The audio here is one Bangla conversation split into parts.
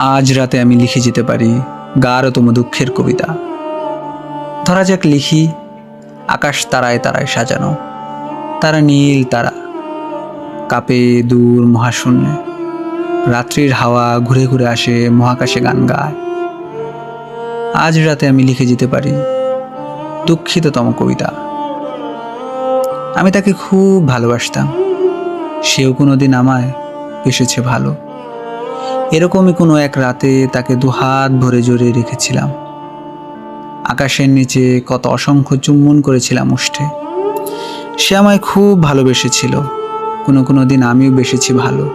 আজ রাতে আমি লিখে যেতে পারি গাঢ়তম দুঃখের কবিতা। ধরা যাক লিখি, আকাশ তারায় তারায় সাজানো। তারা নীল তারা, কাপে দূর মহাশূন্যে। রাত্রির হাওয়া ঘুরে ঘুরে আসে মহাকাশে গান গায়। আজ রাতে আমি লিখে যেতে পারি দুঃখিততম কবিতা। আমি তাকে খুব ভালোবাসতাম। সেও কোনোদিন আমায় এসেছে ভালো। এরকমই কোনো এক রাতে তাকে দুহাত ভরে জড়িয়ে রেখেছিলাম। আকাশের নিচে কত অসংখ্য চুম্বন করেছিলাম উষ্ঠে সে আমায় খুব ভালোবেসেছিল। কোনো কোনো দিন আমিও বেসেছি ভালো।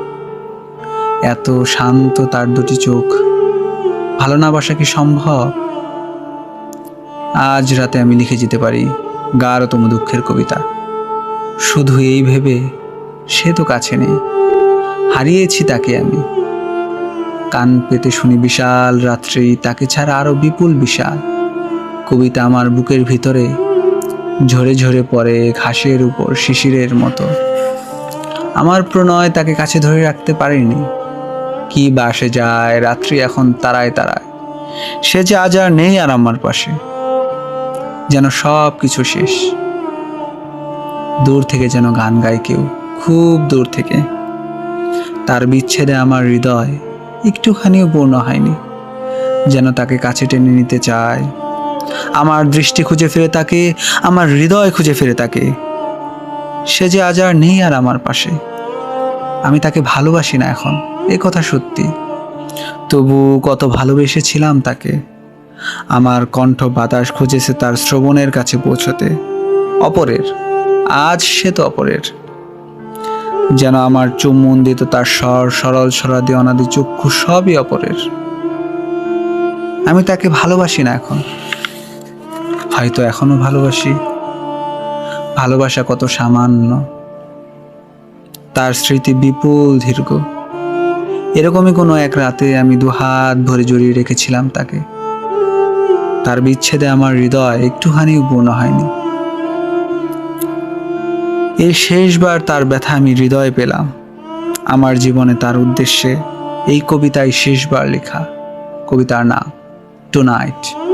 এত শান্ত তার দুটি চোখ। ভালো না বাসা কি সম্ভব? আজ রাতে আমি লিখে যেতে পারি গাঢ়তম দুঃখের কবিতা। শুধু এই ভেবে সে তো কাছে নেই। হারিয়েছি তাকে আমি। কান পেতে শুনি বিশাল রাত্রি, তাকে ছাড়া আরও বিপুল বিশাল। কবিতা আমার বুকের ভিতরে ঝরে ঝরে পড়ে ঘাসের উপর শিশিরের মতো। আমার প্রণয় তাকে কাছে ধরে রাখতে পারিনি। কি বাসে যায়, রাত্রি এখন তারায় তারায়। সে যে আজ আর নেই আর আমার পাশে। যেন সব কিছু শেষ। দূর থেকে যেন গান গায় কেউ, খুব দূর থেকে। তার বিচ্ছেদে আমার হৃদয় একটুখানিও পূর্ণ হয়নি। যেন তাকে কাছে টেনে নিতে চায়। আমার দৃষ্টি খুঁজে ফিরে তাকে, আমার হৃদয় খুঁজে ফিরে তাকে। সে যে আজ আর নেই আর আমার পাশে। আমি তাকে ভালোবাসি না এখন, এ কথা সত্যি। তবু কত ভালোবেসেছিলাম তাকে। আমার কণ্ঠ বাতাস খুঁজেছে তার শ্রবণের কাছে পৌঁছতে। অপরের, আজ সে তো অপরের। যেন আমার চুম্বন দিত তার স্বর, সরল সরাদি অনাদি চক্ষু সবই অপরের। আমি তাকে ভালোবাসি না এখন। হয়তো এখনও ভালোবাসি। ভালোবাসা কত সামান্য। তার স্মৃতি বিপুল দীর্ঘ। এরকমই কোনো এক রাতে আমি দু হাত ভরে জড়িয়ে রেখেছিলাম তাকে। তার বিচ্ছেদে আমার হৃদয় একটুখানিও পূর্ণ হয়নি। এই শেষবার তার ব্যথা আমি হৃদয়ে পেলাম। আমার জীবনে তার উদ্দেশ্যে এই কবিতায় শেষবার লেখা। কবিতার নাম টু নাইট